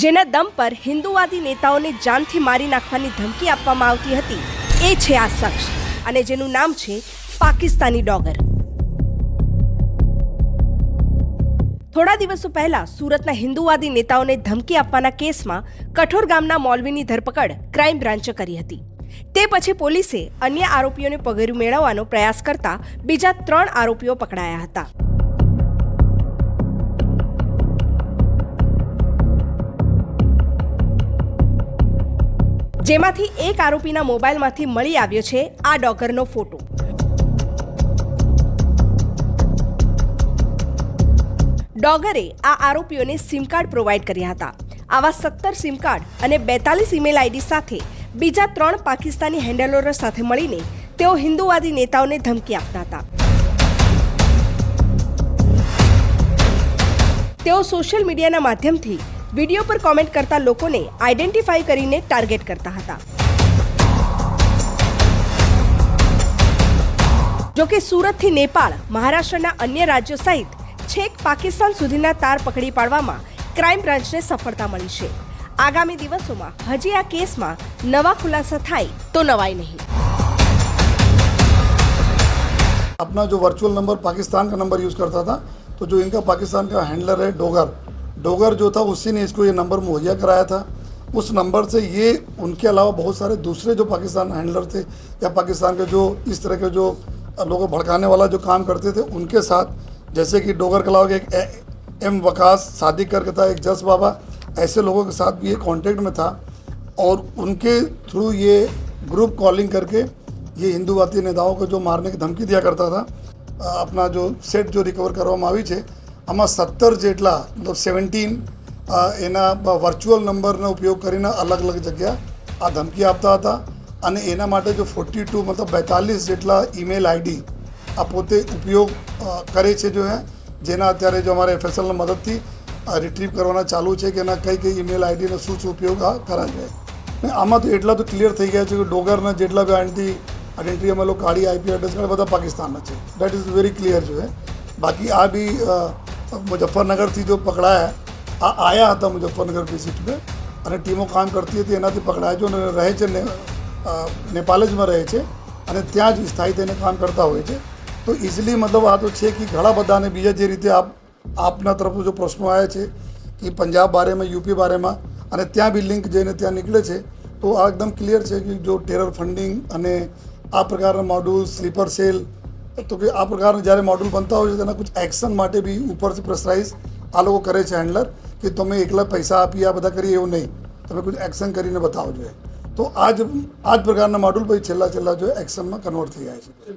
જેના દમ પર હિન્દુવાદી નેતાઓને જાનથી મારી નાખવાની ધમકી આપવામાં આવતી હતી. એ છે આ શખ્સ અને જેનું નામ છે પાકિસ્તાની ડોગર. થોડા દિવસો પહેલા સુરતના હિન્દુવાદી નેતાઓને ધમકી આપવાના કેસમાં કઠોર ગામના મૌલવીની ધરપકડ ક્રાઇમ બ્રાન્ચે કરી હતી. તે પછી પોલીસે અન્ય આરોપીઓને પગેરું મેળવવાનો પ્રયાસ કરતા બીજા ત્રણ આરોપીઓ પકડાયા હતા. જેમાંથી એક આરોપીના મોબાઈલમાંથી મળી આવ્યો છે આ ડોગરનો ફોટો. ડોગરે આ આરોપીઓને સિમ કાર્ડ પ્રોવાઈડ કર્યા હતા. આવા સત્તર સિમ કાર્ડ અને બેતાલીસ ઈમેલ આઈડી સાથે બીજા ત્રણ પાકિસ્તાની હેન્ડલરો સાથે મળીને તેઓ હિન્દુવાદી નેતાઓને ધમકી આપતા હતા. તેઓ સોશિયલ મીડિયાના માધ્યમથી વિડીયો પર કોમેન્ટ કરતા લોકોને આઈડેન્ટિફાઈ કરીને ટાર્ગેટ કરતા હતા જોકે સુરતથી નેપાળ મહારાષ્ટ્રના અન્ય રાજ્યો સહિત છેક પાકિસ્તાન સુધીના તાર પકડી પાડવામાં ક્રાઇમ બ્રાન્ચને સફળતા મળી છે આગામી દિવસોમાં હજી આ કેસમાં નવા ખુલાસા થાય તો નવાઈ નહીં अपना जो वर्चुअल नंबर पाकिस्तान का नंबर यूज़ करता था तो जो इनका पाकिस्तान का हैंडलर है डोगर डोगर जो था उसी ने इसको ये नंबर मुहैया कराया था। उस नंबर से ये उनके अलावा बहुत सारे दूसरे जो पाकिस्तान हैंडलर थे या पाकिस्तान के जो इस तरह के जो लोगों को भड़काने वाला जो काम करते थे उनके साथ जैसे कि डोगर के अलावा एक ए, एम वकास सादिक करके था एक जस बाबा ऐसे लोगों के साथ भी ये कॉन्टेक्ट में था। और उनके थ्रू ये ग्रुप कॉलिंग करके ये हिंदूवादी नेताओं को जो मारने की धमकी दिया करता था अपना जो सेट जो रिकवर करवा मावी थे આમાં સત્તર જેટલા, મતલબ સેવન્ટીન એના વર્ચ્યુઅલ નંબરનો ઉપયોગ કરીને અલગ અલગ જગ્યા આ ધમકી આપતા હતા. અને એના માટે જો ફોર્ટી ટુ મતલબ બેતાલીસ જેટલા ઈમેલ આઈડી આ પોતે ઉપયોગ કરે છે જો હે, જેના અત્યારે જો અમારે એફએસએલના મદદથી રિટ્રીવ કરવાના ચાલુ છે કે એના કઈ કઈ ઈમેલ આઈડીનો શું શું ઉપયોગ આ કરાય ને આમાં તો એટલા તો ક્લિયર થઈ ગયા છે કે ડોગરના જેટલા બી આઈડેન્ટી આઈડેન્ટિટી અમે લોકો કાઢી આઈપી એડ્રેસ બધા પાકિસ્તાનના છે. દેટ ઇઝ વેરી ક્લિયર જો હે. બાકી આ બી મુઝફ્ફરનગરથી જો પકડાયા, આ આયા હતા મુઝફ્ફરનગર વિઝિટ પે અને ટીમો કામ કરતી હતી, એનાથી પકડાયા જો અને રહે છે ને નેપાલ જમાં રહે છે અને ત્યાં જ સ્થાયી થઈને કામ કરતા હોય છે. તો ઇઝીલી મતલબ આ તો છે કે ઘણા બધાને બીજા જે રીતે આપ, આપના તરફ જો પ્રશ્નો આવ્યા છે કે પંજાબ બારેમાં યુપી બારેમાં અને ત્યાં બી લિંક જઈને ત્યાં નીકળે છે, તો આ એકદમ ક્લિયર છે કે જો ટેરર ફંડિંગ અને આ પ્રકારના મોડ્યુલ સ્લીપર સેલ તો કે આ પ્રકારના જ્યારે મોડ્યુલ બનતા હોય છે, તેના કુછ એક્શન માટે બી ઉપરથી પ્રેશરાઇઝ આ લોકો કરે છે હેન્ડલર કે તમે એકલા પૈસા આપી, આ બધા કરીએ એવું નહીં. તમે કુછ એક્શન કરીને બતાવો જોઈએ. તો આ જ આ જ પ્રકારના મોડ્યુલ પછી છેલ્લા છેલ્લા જો એક્શનમાં કન્વર્ટ થઈ જાય છે.